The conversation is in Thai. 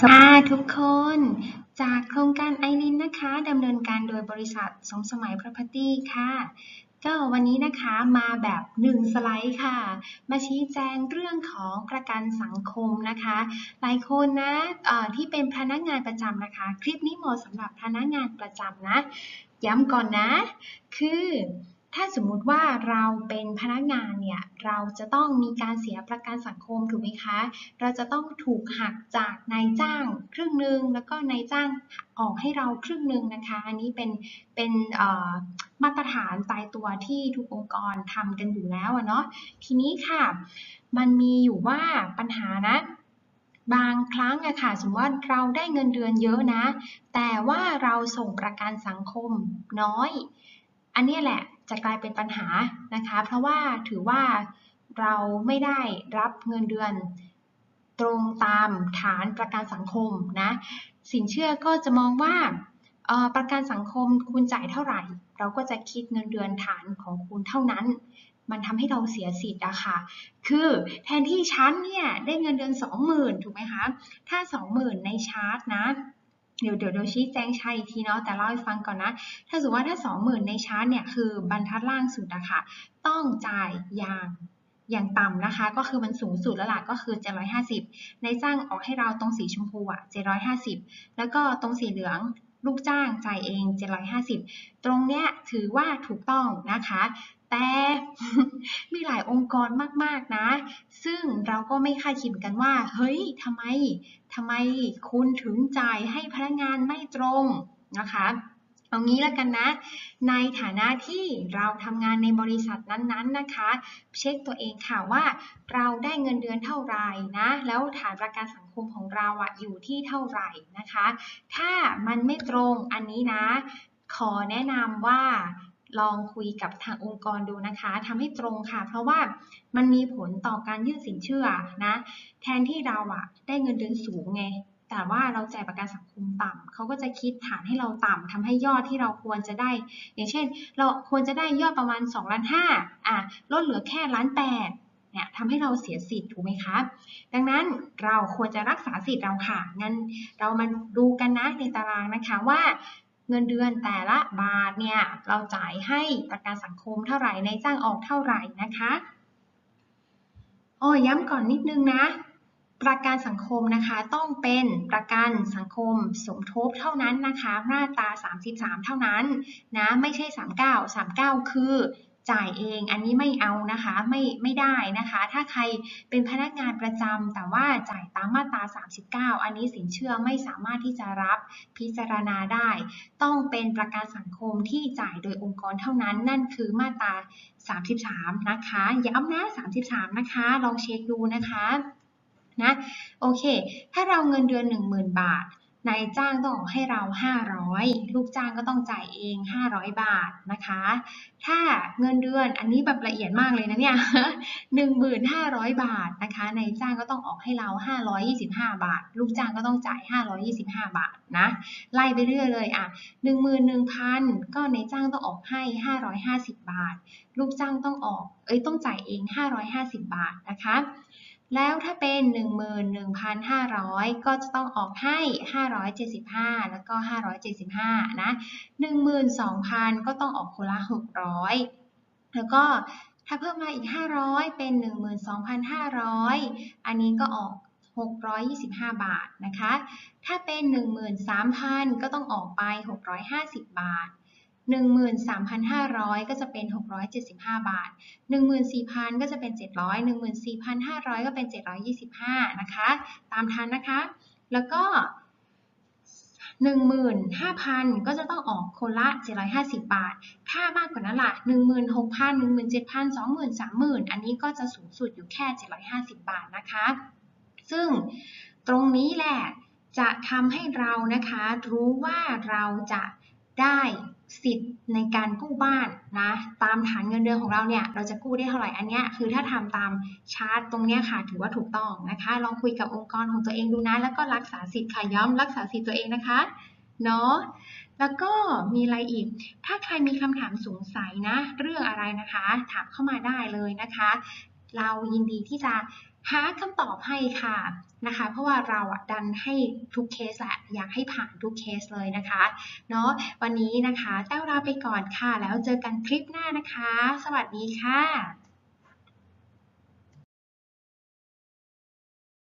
สวัสดีทุกคน จากโครงการไอรินนะคะดำเนินการโดยบริษัทสมสมัย Property ค่ะ ก็วันนี้นะคะมาแบบหนึ่งสไลด์ค่ะ มาชี้แจงเรื่องของประกันสังคมนะคะ หลายคนนะที่เป็นพนักงานประจำนะคะ คลิปนี้เหมาะสำหรับพนักงานประจำนะ ย้ำก่อนนะ คือ ถ้าสมมุติว่าเราเป็นพนักงานเนี่ย เราจะต้องมีการเสียประกันสังคมถูกไหมคะ เราจะต้องถูกหักจากนายจ้างครึ่งหนึ่งแล้วก็นายจ้างออกให้เราครึ่งหนึ่งนะคะ อันนี้เป็นเป็นมาตรฐานตายตัวที่ทุกองค์กรทำกันอยู่แล้วอะเนาะ ทีนี้ค่ะ มันมีอยู่ว่าปัญหานะบางครั้งอะค่ะ สมมติว่าเราได้เงินเดือนเยอะนะ แต่ว่าเราส่งประกันสังคมน้อย อันนี้แหละจะกลายเป็นปัญหานะคะ เพราะว่าถือว่าเราไม่ได้รับเงินเดือนตรงตามฐานประกันสังคมนะสินเชื่อก็จะมองว่าประกันสังคมคุณจ่ายเท่าไหร่ เราก็จะคิดเงินเดือนฐานของคุณเท่านั้น มันทำให้เราเสียสิทธิ์อะค่ะ คือแทนที่ชั้นเนี่ยได้เงินเดือน 20,000 ถูกไหมคะ ถ้า 20,000 ในชาร์ตนะ เดี๋ยวเดี๋ยวเดี๋ยวชี้แจงใช่อีกทีเนาะแต่เล่าให้ฟังก่อนนะ ถ้าสมมติว่าถ้า 20,000 ในชาร์ตเนี่ยคือบรรทัดล่างสุดอะค่ะต้องจ่ายอย่างอย่างต่ำนะคะ ก็คือมันสูงสุดแล้วล่ะก็คือ 750 ในจ้างออกให้เราตรงสีชมพูอะ750 แล้วก็ตรงสีเหลือง ลูกจ้างจ่ายเอง 750 ตรงเนี้ยถือว่าถูกต้องนะคะ แต่มีหลายองค์กรมากๆนะ ซึ่งเราก็ไม่คาดคิดกันว่า เฮ้ยทำไมทำไมคุณถึงจ่ายให้พนักงานไม่ตรงนะคะ เอางี้แล้วกันนะ ในฐานะที่เราทำงานในบริษัทนั้นๆนะคะ เช็คตัวเองค่ะว่าเราได้เงินเดือนเท่าไหร่นะ แล้วฐานประกันสังคมของเราอะอยู่ที่เท่าไหร่นะคะ ถ้ามันไม่ตรงอันนี้นะ ขอแนะนำว่าลองคุยกับทางองค์กรดูนะคะทำให้ตรงค่ะ เพราะว่ามันมีผลต่อการยื่นสินเชื่อนะ แทนที่เราอะได้เงินเดือนสูงไง แต่ว่าเราจ่ายประกันสังคมต่ำเขาก็จะคิดฐานให้เราต่ำทำให้ยอดที่เราควรจะได้ อย่างเช่น เราควรจะได้ยอดประมาณ2ล้านห้าอะลดเหลือแค่ล้านแปดเนี่ยทำให้เราเสียสิทธิ์ถูกไหมคะดังนั้นเราควรจะรักษาสิทธิ์เราค่ะ งั้นเรามาดูกันนะในตารางนะคะว่าเงินเดือนแต่ละบาทเนี่ยเราจ่ายให้ประกันสังคมเท่าไหร่ในจ้างออกเท่าไหร่นะคะอ้อย้ำก่อนนิดนึงนะ ประกันสังคมนะคะต้องเป็นประกันสังคมสมทบเท่านั้นนะคะมาตรา 33 เท่านั้นนะไม่ใช่ 39 39 คือจ่ายเองอันนี้ไม่เอานะคะไม่ไม่ได้นะคะ ถ้าใครเป็นพนักงานประจำแต่ว่าจ่ายตามมาตรา 39 อันนี้สินเชื่อไม่สามารถที่จะรับพิจารณาได้ ต้องเป็นประกันสังคมที่จ่ายโดยองค์กรเท่านั้น นั่นคือมาตรา 33 นะคะย้ำนะ 33 นะคะ ลองเช็คดูนะคะ นะโอเค ถ้าเราเงินเดือน 10,000 บาทนายจ้างต้องออกให้เรา 500 ลูกจ้างก็ต้องจ่ายเอง 500 บาทนะคะ ถ้าเงินเดือนอันนี้แบบละเอียดมากเลยนะเนี่ย 1,500 บาทนะคะนายจ้างก็ต้องออกให้เรา 525 บาท ลูกจ้างก็ต้องจ่าย 525 บาทนะ ไล่ไปเรื่อยเลยอะ 11,000 ก็นายจ้างต้องออกให้ 550 บาท ลูกจ้างต้องออก เอ้ยต้องจ่ายเอง 550 บาทนะคะ แล้วถ้าเป็น 11,500 ก็จะต้องออกให้ 575 แล้วก็ 575 นะ 12,000 ก็ต้องออกคนละ 600 แล้วก็ถ้าเพิ่มมาอีก 500 เป็น 12,500 อันนี้ก็ออก 625 บาทนะคะ ถ้าเป็น 13,000 ก็ต้องออกไป 650 บาท 13,500 ก็จะเป็น 675 บาท 14,000 ก็จะเป็น 700 14,500 ก็เป็น 725 นะคะ ตามทันนะคะ แล้วก็ 15,000 ก็จะต้องออกคนละ 750 บาท ถ้ามากกว่านั้นล่ะ 16,000 17,000 20,000 30,000 อันนี้ก็จะสูงสุดอยู่แค่ 750 บาทนะคะ ซึ่งตรงนี้แหละจะทำให้เรานะคะรู้ว่าเราจะได้ สิทธิ์ในการกู้บ้านนะตามฐานเงินเดือนของเราเนี่ยเราจะกู้ได้เท่าไหร่อันเนี้ยคือถ้าทำตามชาร์ตตรงเนี้ยค่ะถือว่าถูกต้องนะคะ ลองคุยกับองค์กรของตัวเองดูนะ แล้วก็รักษาสิทธิ์ค่ะย้ำรักษาสิทธิ์ตัวเองนะคะเนาะแล้วก็มีอะไรอีก ถ้าใครมีคำถามสงสัยนะ เรื่องอะไรนะคะ ถามเข้ามาได้เลยนะคะ เรายินดีที่จะ หาคำตอบให้ค่ะนะคะ เพราะว่าเราดันให้ทุกเคสแหละอยากให้ผ่านทุกเคสเลยนะคะเนาะวันนี้นะคะแต้วลาไปก่อนค่ะ แล้วเจอกันคลิปหน้านะคะ สวัสดีค่ะ